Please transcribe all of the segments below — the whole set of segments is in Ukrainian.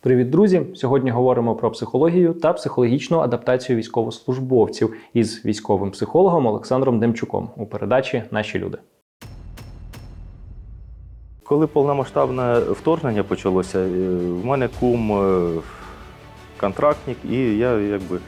Привіт, друзі! Сьогодні говоримо про психологію та психологічну адаптацію військовослужбовців із військовим психологом Олександром Демчуком у передачі Наші люди. Коли повномасштабне вторгнення почалося, е, в мене кум е, контрактник, і я якби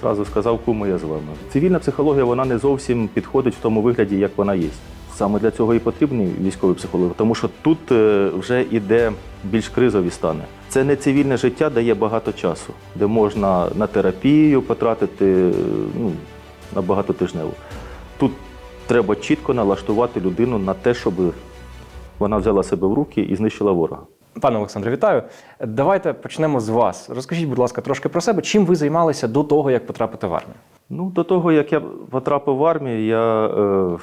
зразу сказав, куму я з вами. Цивільна психологія вона не зовсім підходить в тому вигляді, як вона є. Саме для цього і потрібні військові психологи, тому що тут е, вже йде більш кризові стани. Це не цивільне життя дає багато часу, де можна на терапію потратити е, ну, на багатотижневу. Тут треба чітко налаштувати людину на те, щоб вона взяла себе в руки і знищила ворога. Пане Олександре, вітаю. Давайте почнемо з вас. Розкажіть, будь ласка, трошки про себе. Чим ви займалися до того, як потрапити в армію? Ну, до того, як я потрапив в армію, я е,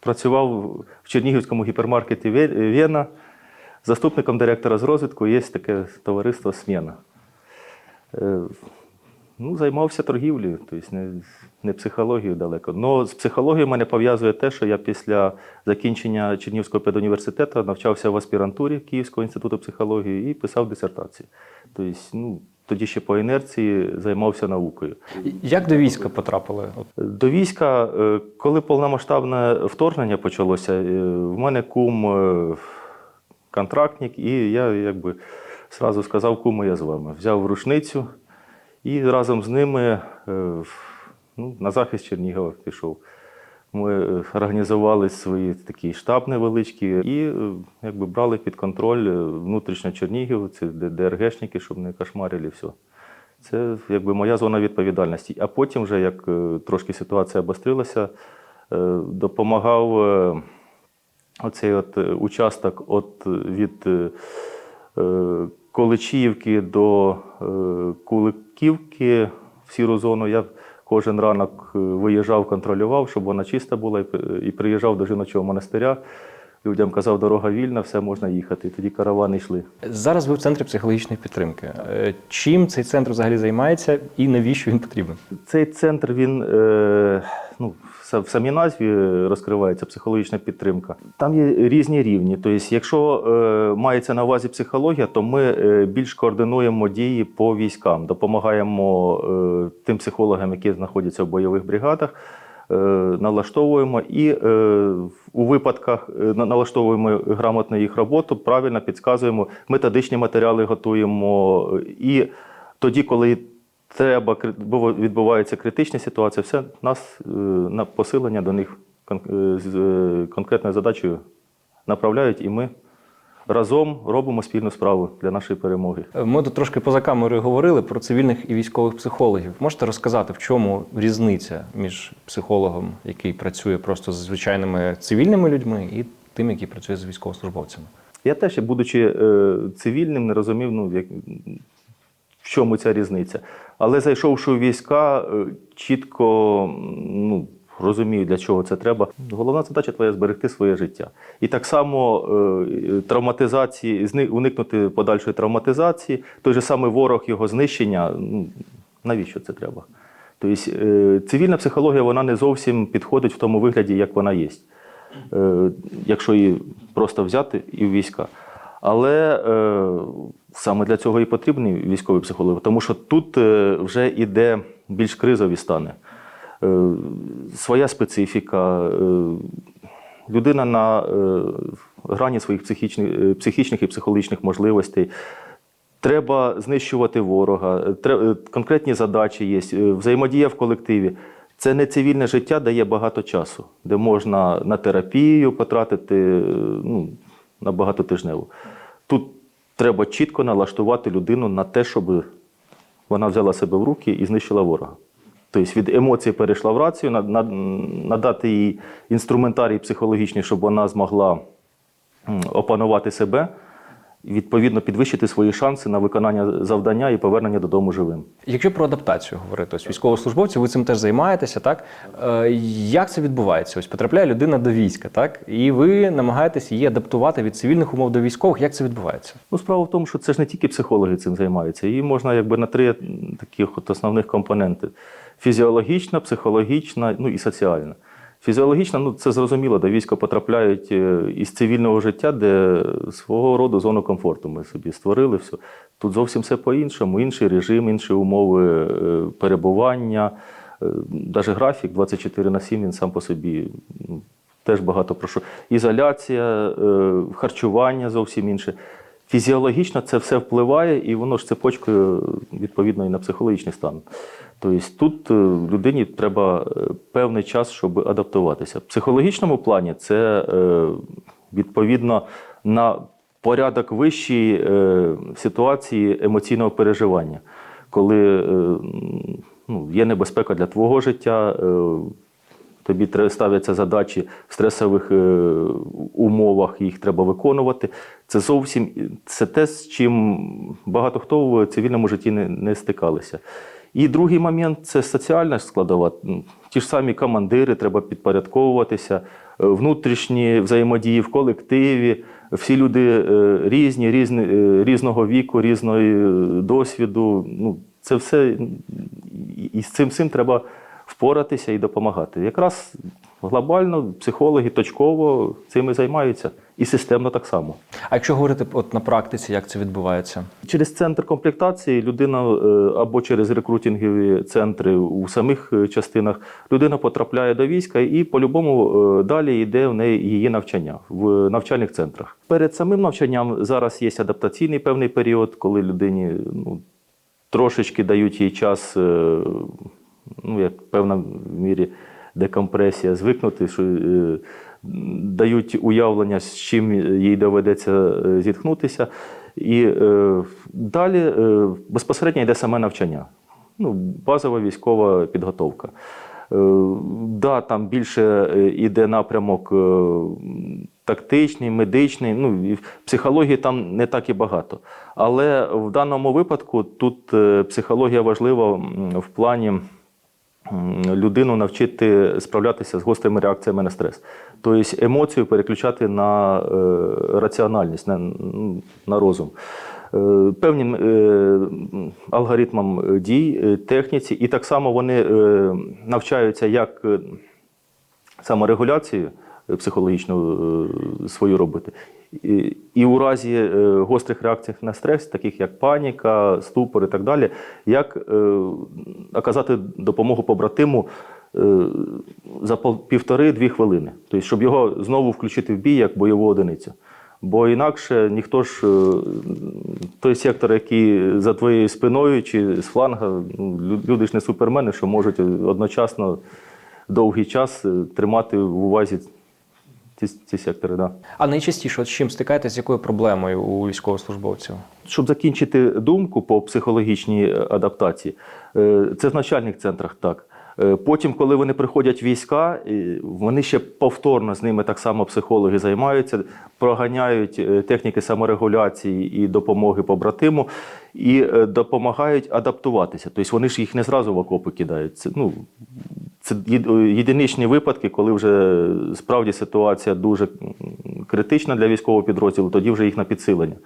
працював в Чернігівському гіпермаркеті Вена. Заступником директора з розвитку є таке товариство Сміна. Е, ну, займався торгівлею, тобто не, не психологією далеко. Но з психологією мене пов'язує те, що я після закінчення Чернігівського педуніверситету навчався в аспірантурі Київського інституту психології і писав дисертації. Тобто, ну, тоді ще по інерції займався наукою. Як до війська потрапили? До війська, е, коли повномасштабне вторгнення почалося, е, в мене кум е, контрактник, і я якби зразу сказав, куму я з вами. Взяв рушницю і разом з ними ну, на захист Чернігова пішов. Ми е, організували свої такий штаб невеличкий і е, якби брали під контроль е, внутрішньо Чернігів, це ДРГшники, щоб не кошмарили все. Це якби моя зона відповідальності. А потім, вже як трошки ситуація обострилася, допомагав оцей от участок от від Количіївки до Куликівки в сіру зону. Я кожен ранок е, виїжджав, контролював, щоб вона чиста була, і і приїжджав до жіночого монастиря. Людям казав, дорога вільна, все можна їхати. І тоді каравани йшли. Зараз ви в центрі психологічної підтримки. Е, Чим цей центр взагалі займається і навіщо він потрібен? Цей центр він е, ну, в в самій назві розкривається психологічна підтримка. Там є різні рівні. Тобто, якщо е, мається на увазі психологія, то ми е, більш координуємо дії по військам, допомагаємо е, тим психологам, які знаходяться в бойових бригадах. Е, Налаштовуємо і е, у випадках е, налаштовуємо грамотно їх роботу, правильно підказуємо, методичні матеріали готуємо. І тоді, коли треба відбувається критична ситуація, все нас на посилення до них з конкретною задачею направляють, і ми разом робимо спільну справу для нашої перемоги. Ми тут трошки поза камерою говорили про цивільних і військових психологів. Можете розказати, в чому різниця між психологом, який працює просто з звичайними цивільними людьми, і тим, який працює з військовослужбовцями? Я теж, будучи е, цивільним, не розумів, ну, як, в чому ця різниця. Але зайшовши у війська, е, чітко ну, розумію, для чого це треба. Головна задача твоя зберегти своє життя. І так само е, травматизації, уникнути подальшої травматизації, той же самий ворог, його знищення. Ну, навіщо це треба? Тобто, е, цивільна психологія вона не зовсім підходить в тому вигляді, як вона є е, якщо її просто взяти і в війська. Але саме для цього і потрібні військові психологи, тому що тут вже йде більш кризові стани. Е, своя специфіка, е, людина на е, грані своїх психічних, психічних і психологічних можливостей. Треба знищувати ворога, конкретні задачі є, взаємодія в колективі. Це не цивільне життя дає багато часу, де можна на терапію потратити ну, на багатотижневу. Тут треба чітко налаштувати людину на те, щоб вона взяла себе в руки і знищила ворога. Тобто від емоцій перейшла в рацію, на- на- надати їй інструментарій психологічний, щоб вона змогла опанувати себе, відповідно підвищити свої шанси на виконання завдання і повернення додому живим. Якщо про адаптацію говорити, ось військовослужбовці, ви цим теж займаєтеся, так? Е, Як це відбувається? Ось потрапляє людина до війська, так? І ви намагаєтесь її адаптувати від цивільних умов до військових. Як це відбувається? Ну, справа в тому, що це ж не тільки психологи цим займаються. Її можна якби на три таких от основних компоненти: фізіологічна, психологічна, ну і соціальна. Фізіологічно, ну це зрозуміло, до війська потрапляють е, із цивільного життя, де свого роду зону комфорту ми собі створили все. Тут зовсім все по-іншому, інший режим, інші умови е, перебування. Навіть графік 24 на 7 він сам по собі теж багато про що. Ізоляція, е, харчування зовсім інше. Фізіологічно це все впливає, і воно ж цепочкою відповідно і на психологічний стан. Тобто тут е, людині треба е, певний час, щоб адаптуватися. В психологічному плані це е, відповідно на порядок вищій ситуації емоційного переживання, коли ну, є небезпека для твого життя. Тобі ставляться задачі в стресових е, умовах, їх треба виконувати. Це зовсім це те, з чим багато хто в цивільному житті не, не стикалися. І другий момент це соціальна складова. Ті ж самі командири, треба підпорядковуватися, е, внутрішні взаємодії в колективі. Всі люди е, різні, різні різного віку, різного досвіду. Ну, це все і з цим всім треба впоратися і допомагати. Якраз глобально психологи точково цим і займаються, і системно так само. А якщо говорити от на практиці, як це відбувається? Через центр комплектації людина е, або через рекрутингові центри у самих е, частинах людина потрапляє до війська і по-любому е, далі йде в неї її навчання в навчальних центрах. Перед самим навчанням зараз є адаптаційний певний період, коли людині ну, трошечки дають їй час, ну, як певна в мірі декомпресія, звикнути, що е, дають уявлення, з чим їй доведеться е, зіткнутися. І е, далі е, безпосередньо йде саме навчання. Ну, базова військова підготовка. Е, да, там більше е, іде напрямок е, тактичний, медичний. Ну, і психології там не так і багато. Але в даному випадку тут е, психологія важлива в плані людину навчити справлятися з гострими реакціями на стрес. Тобто емоцію переключати на е, раціональність, на, розум. Е, Певним е, алгоритмам дій, техніці, і так само вони навчаються як саморегуляцію е, психологічну е, свою робити. І, у разі е, гострих реакцій на стрес, таких як паніка, ступор і так далі, як оказати допомогу побратиму за півтори-дві хвилини. Тобто, щоб його знову включити в бій як бойову одиницю. Бо інакше ніхто ж той сектор, який за твоєю спиною чи з фланга, ну, люди ж не супермени, що можуть одночасно довгий час тримати в увазі ці, ці сектори. Да. А найчастіше, от з чим стикаєтесь, з якою проблемою у військовослужбовців? Щоб закінчити думку по психологічній е, адаптації, е, це в навчальних центрах так. Е, Потім, коли вони приходять в війська, вони ще повторно з ними так само психологи займаються, проганяють техніки саморегуляції і допомоги побратиму і допомагають адаптуватися. Тобто вони ж їх не зразу в окопи кидають. Це, ну, це єд- єдиничні випадки, коли вже справді ситуація дуже критична для військового підрозділу, тоді вже їх на підсилення.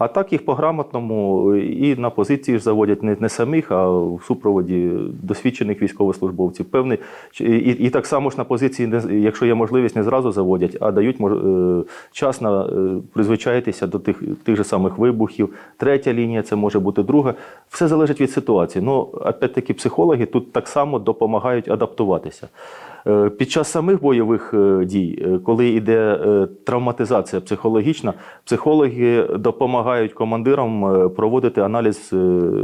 А так їх по-грамотному і на позиції ж заводять не, не самих, а в супроводі досвідчених військовослужбовців. Певний, і, і так само ж на позиції, якщо є можливість, не зразу заводять, а дають мож- е, час на е, призвичаїтися до тих, тих же самих вибухів. Третя лінія це може бути друга. Все залежить від ситуації. Ну, опять-таки, психологи тут так само допомагають адаптуватися. Е, Під час самих бойових е, дій, е, коли йде травматизація психологічна, психологи допомагають командирам проводити аналіз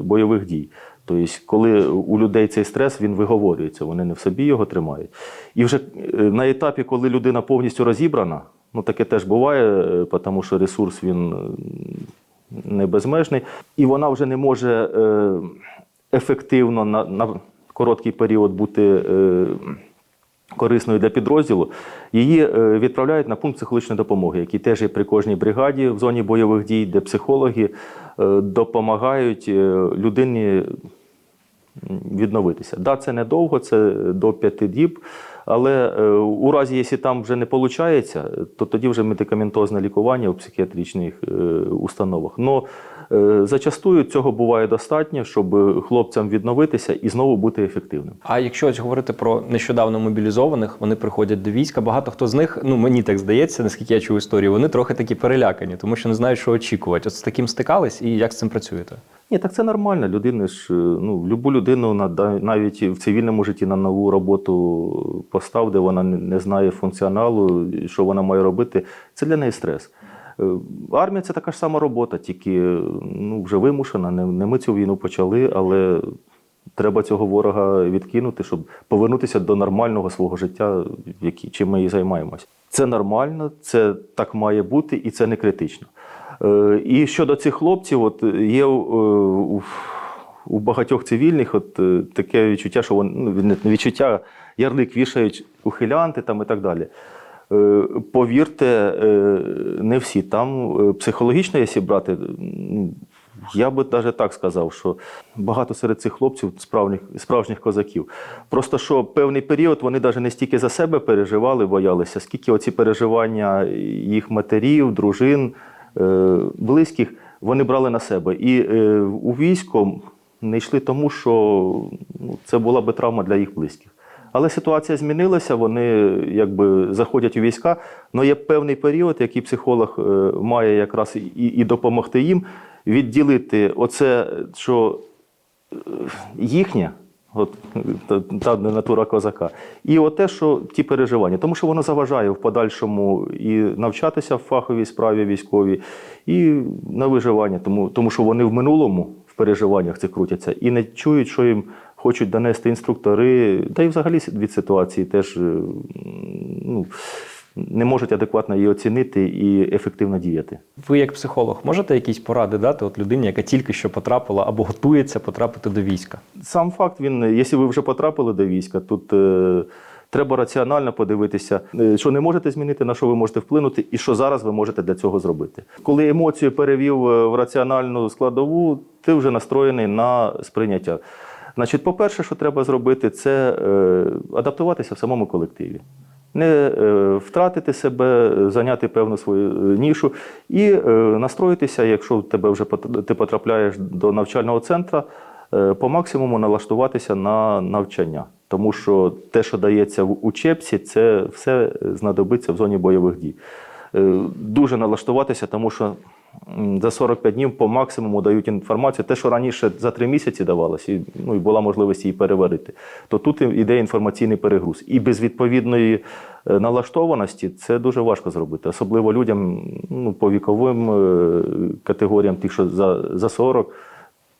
бойових дій. Тобто, коли у людей цей стрес він виговорюється, вони не в собі його тримають. І вже на етапі, коли людина повністю розібрана, ну таке теж буває, тому що ресурс він не безмежний, і вона вже не може ефективно на, на короткий період бути. Корисною для підрозділу, її е, відправляють на пункт психологічної допомоги, який теж є при кожній бригаді в зоні бойових дій, де психологи е, допомагають е, людині відновитися. Да, це недовго, це до п'яти діб. Але у разі, якщо там вже не виходить, то тоді вже медикаментозне лікування у психіатричних установах. Но Зачастую цього буває достатньо, щоб хлопцям відновитися і знову бути ефективним. А якщо ось говорити про нещодавно мобілізованих, вони приходять до війська. Багато хто з них, ну мені так здається, наскільки я чув історію, вони трохи такі перелякані, тому що не знають, що очікувати. От з таким стикались і як з цим працюєте? Ні, так це нормально. Людини ж, е, ну, любу людину навіть в цивільному житті на нову роботу постав, де вона не знає функціоналу, що вона має робити. Це для неї стрес. Е, Армія це така ж сама робота, тільки ну, вже вимушена. Не, не ми цю війну почали, але треба цього ворога відкинути, щоб повернутися до нормального свого життя, які, чим ми і займаємося. Це нормально, це так має бути, і це не критично. Е, І щодо цих хлопців, от є е, у, у багатьох цивільних от е, таке відчуття, що вони ну, відчуття, ярлик вішають ухилянти там і так далі. Е, Повірте, е, не всі. Там е, психологічно, якщо брати, я би навіть так сказав, що багато серед цих хлопців справжніх, справжніх козаків. Просто що певний період вони навіть не стільки за себе переживали, боялися, скільки оці переживання їх матерів, дружин, близьких вони брали на себе. І у військо не йшли тому, що ну, це була би травма для їх близьких. Але ситуація змінилася, вони якби заходять у війська. але є певний період, який психолог е, має якраз і, і допомогти їм відділити оце, що е, їхнє, от та, натура козака, і оте, що ті переживання, тому що воно заважає в подальшому і навчатися в фаховій справі військовій, і на виживання, тому, тому що вони в минулому в переживаннях це крутяться і не чують, що їм хочуть донести інструктори, та й взагалі від ситуації теж е, ну, не можуть адекватно її оцінити і ефективно діяти. Ви, як психолог, можете якісь поради дати от людині, яка тільки що потрапила або готується потрапити до війська? Сам факт, він, якщо ви вже потрапили до війська, тут е, треба раціонально подивитися, е, що не можете змінити, на що ви можете вплинути, і що зараз ви можете для цього зробити. Коли емоцію перевів е, в раціональну складову, ти вже настроєний на сприйняття. Значить, по-перше, що треба зробити, це е, адаптуватися в самому колективі. Не е, втратити себе, зайняти певну свою е, нішу і настроїтися, якщо тебе вже ти потрапляєш до навчального центру, по максимуму налаштуватися на навчання. Тому що те, що дається в учебці, це все знадобиться в зоні бойових дій. Дуже налаштуватися, тому що за 45 днів по максимуму дають інформацію. Те, що раніше за 3 місяці давалося, і, ну, і була можливість її переварити, то тут іде інформаційний перегруз. І без відповідної е, налаштованості це дуже важко зробити, особливо людям ну, по віковим е, категоріям, тих, що за, за 40,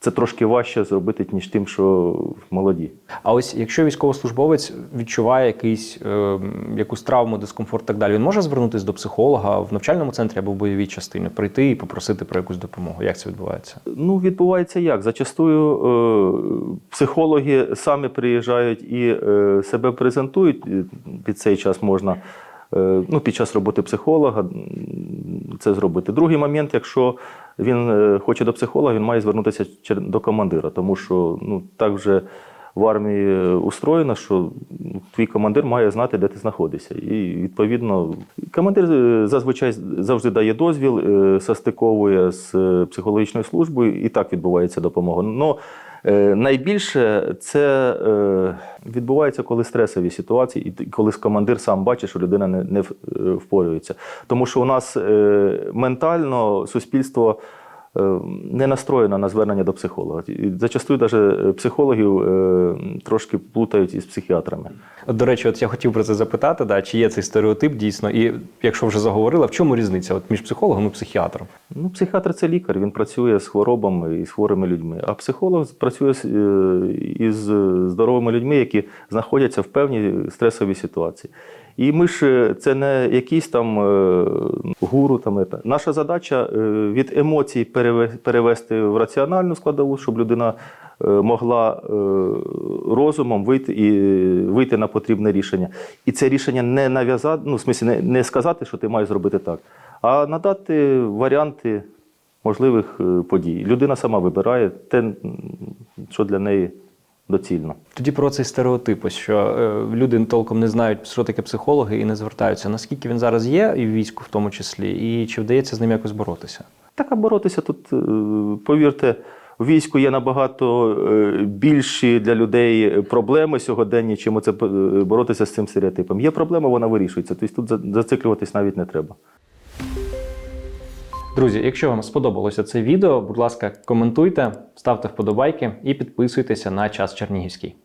це трошки важче зробити, ніж тим, що молоді. А ось якщо військовослужбовець відчуває якийсь, е, якусь травму, дискомфорт і так далі, він може звернутися до психолога в навчальному центрі або в бойовій частині, прийти і попросити про якусь допомогу. Як це відбувається? Ну, відбувається як? Зачастую е, психологи самі приїжджають і е, себе презентують. Під цей час можна, е, ну, під час роботи психолога це зробити. Другий момент, якщо він е, хоче до психолога, він має звернутися до командира, тому що ну, так вже в армії е, устроєно, що твій командир має знати, де ти знаходишся. І відповідно, командир е, зазвичай завжди дає дозвіл, е, состиковує з е, психологічною службою, і так відбувається допомога. Но е, найбільше це е, відбувається, коли стресові ситуації, і коли командир сам бачить, що людина не, е, впорюється. Тому що у нас е, ментально суспільство е, не настроєно на звернення до психолога. Зачастую навіть психологів е, трошки плутають із психіатрами. До речі, от я хотів про це запитати, да, чи є цей стереотип дійсно, і якщо вже заговорила, в чому різниця от, між психологом і психіатром? Ну, психіатр це лікар, він працює з хворобами і з хворими людьми. А психолог працює е, із здоровими людьми, які знаходяться в певній стресовій ситуації. І ми ж е, це не якісь там е, гуру. Там. Наша задача е, від емоцій переве- перевести в раціональну складову, щоб людина могла розумом вийти і вийти на потрібне рішення. І це рішення не нав'язати, ну, в смислі, не, сказати, що ти маєш зробити так, а надати варіанти можливих подій. Людина сама вибирає те, що для неї доцільно. Тоді про цей стереотип, що е, люди толком не знають, що таке психологи, і не звертаються. Наскільки він зараз є, і в війську в тому числі, і чи вдається з ним якось боротися? Так, а боротися тут, е, повірте, у війську є набагато е, більші для людей проблеми сьогодення, чим оце е, боротися з цим стереотипом. Є проблема, вона вирішується. Тобто тут за- зациклюватись навіть не треба. Друзі, якщо вам сподобалося це відео, будь ласка, коментуйте, ставте вподобайки і підписуйтеся на час Чернігівський.